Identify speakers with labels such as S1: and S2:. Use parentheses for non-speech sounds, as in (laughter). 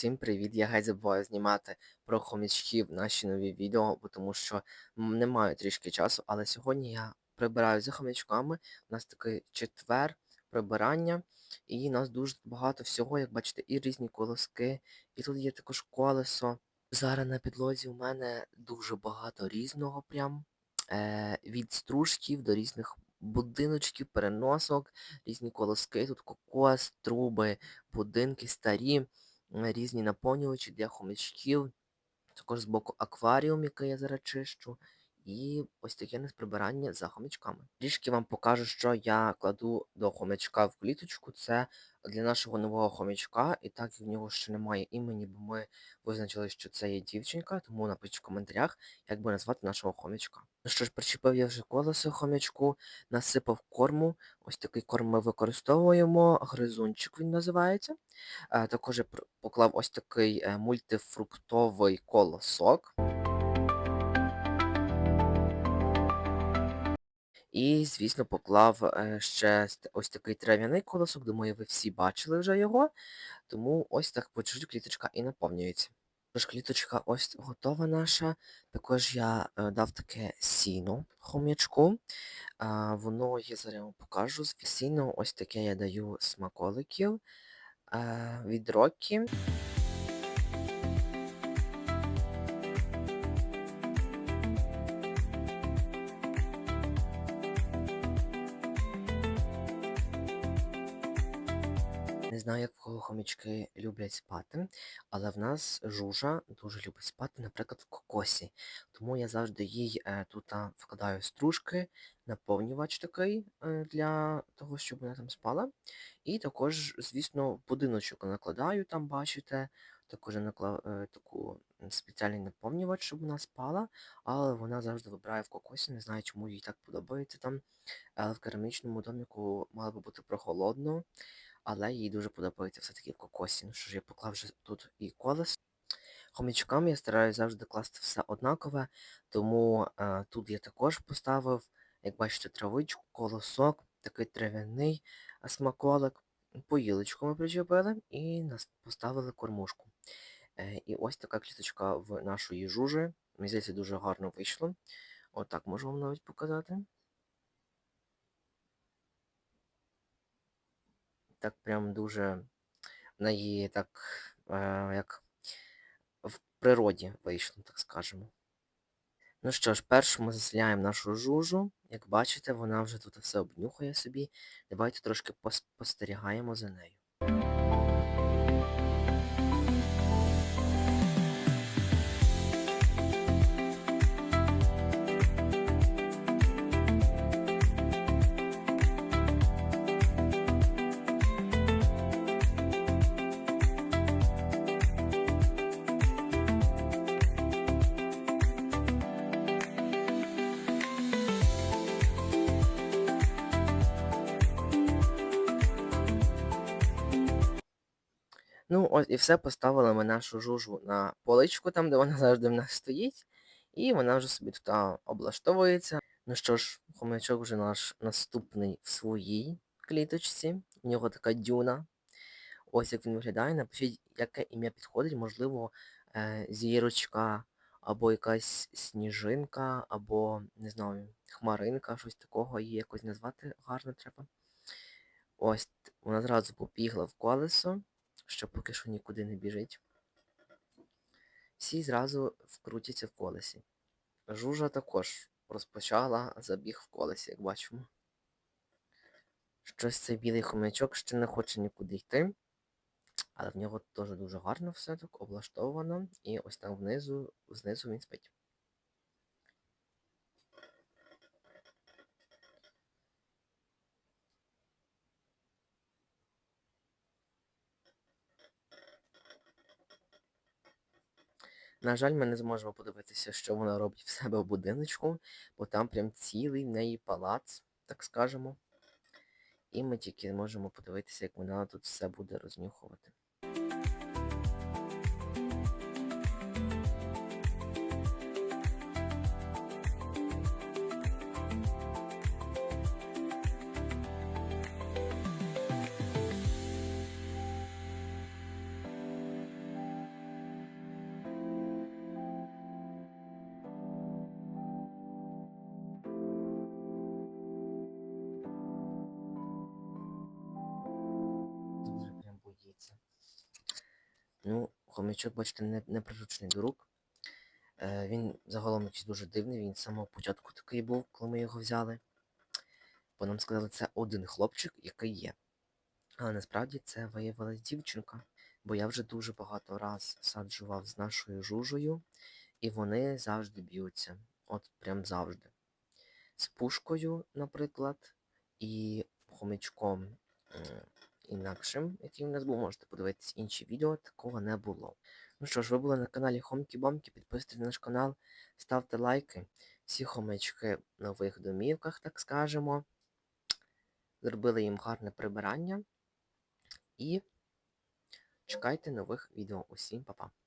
S1: Всім привіт! Я геть забуваю знімати про хомячків наші нові відео, бо тому що не маю трішки часу, але сьогодні я прибираю за хомячками. У нас такий четвер прибирання, і у нас дуже багато всього, як бачите, і різні колоски, і тут є також колесо. Зараз на підлозі у мене дуже багато різного прям. Е, від стружків до різних будиночків, переносок, різні колоски, тут кокос, труби, будинки старі, різні наповнювачі для хомячків, також з боку акваріум, який я зараз чищу, і ось таке нас прибирання за хомячками. Трішки вам покажу, що я кладу до хомячка в кліточку. Це для нашого нового хомячка, і так в нього ще немає імені, бо ми визначили, що це є дівчинка, тому напишіть в коментарях, як би назвати нашого хомячка. Ну що ж, причепив я вже колесо хомячку, насипав корму. Ось такий корм ми використовуємо. Гризунчик він називається. Е, Також я поклав ось такий е, мультифруктовий колосок. І, звісно, поклав е, ще ось такий трав'яний колосок. Думаю, ви всі бачили вже його. Тому ось так по чуть-чуть кліточка і наповнюється. Тож кліточка ось готова наша. Також я е, дав таке сіно хом'ячку. Воно є, зараз вам покажу. Сіно ось таке я даю смаколиків е, від Рокі. Не знаю, як в кого хомячки люблять спати, але в нас жужа дуже любить спати, наприклад, в кокосі. Тому я завжди їй е, тут вкладаю стружки, наповнювач такий е, для того, щоб вона там спала. І також, звісно, будиночок накладаю, там бачите, також я наклав е, таку спеціальний наповнювач, щоб вона спала, але вона завжди вибирає в кокосі, не знаю, чому їй так подобається там. Але в керамічному доміку мало би бути прохолодно але їй дуже подобається все-таки в кокосі. Ну що ж, я поклав вже тут і колесо. Хомячкам я стараюся завжди класти все однакове, тому е, тут я також поставив, як бачите, травичку, колосок, такий трав'яний е, смаколик. Поїлочку ми причепили і нас поставили кормушку. Е, і ось така кліточка в нашої жужі. Мені здається, дуже гарно вийшло. Отак можу вам навіть показати. Так прям дуже в неї так, е, як в природі вийшло, так скажемо. Ну що ж, першу ми заселяємо нашу жужу. Як бачите, вона вже тут все обнюхує собі. Давайте трошки постерігаємо за нею. Ну, ось і все, поставили ми нашу жужу на поличку, там, де вона (laughs) завжди в нас стоїть, і вона вже собі тут облаштовується. Ну що ж, хомячок вже наш наступний в своїй кліточці. У нього така дюна. Ось як він виглядає. Напишіть, яке ім'я підходить, можливо, е, зірочка, або якась сніжинка, або, не знаю, хмаринка, щось такого, її якось назвати гарно треба. Ось, вона зразу побігла в колесо що поки що нікуди не біжить. Всі зразу вкрутяться в колесі. Жужа також розпочала забіг в колесі, як бачимо. Щось цей білий хомячок ще не хоче нікуди йти, але в нього теж дуже гарно все так облаштовано. І ось там внизу, знизу він спить. На жаль, ми не зможемо подивитися, що вона робить в себе в будиночку, бо там прям цілий в неї палац, так скажемо. І ми тільки можемо подивитися, як вона тут все буде рознюхувати. Ну, бачите, не, не приручений до рук. Е, він загалом якийсь дуже дивний, він з самого початку такий був, коли ми його взяли. Бо нам сказали, це один хлопчик, який є. Але насправді це виявилась дівчинка, бо я вже дуже багато раз саджував з нашою жужею, і вони завжди б'ються. От прям завжди. З пушкою, наприклад, і хомячком інакшим, який у нас був, можете подивитись інші відео, такого не було. Ну що ж, ви були на каналі Хомкі Бомкі, підписуйтесь на наш канал, ставте лайки. Всі хомячки в нових домівках, так скажемо. Зробили їм гарне прибирання. І чекайте нових відео. Усім па-па.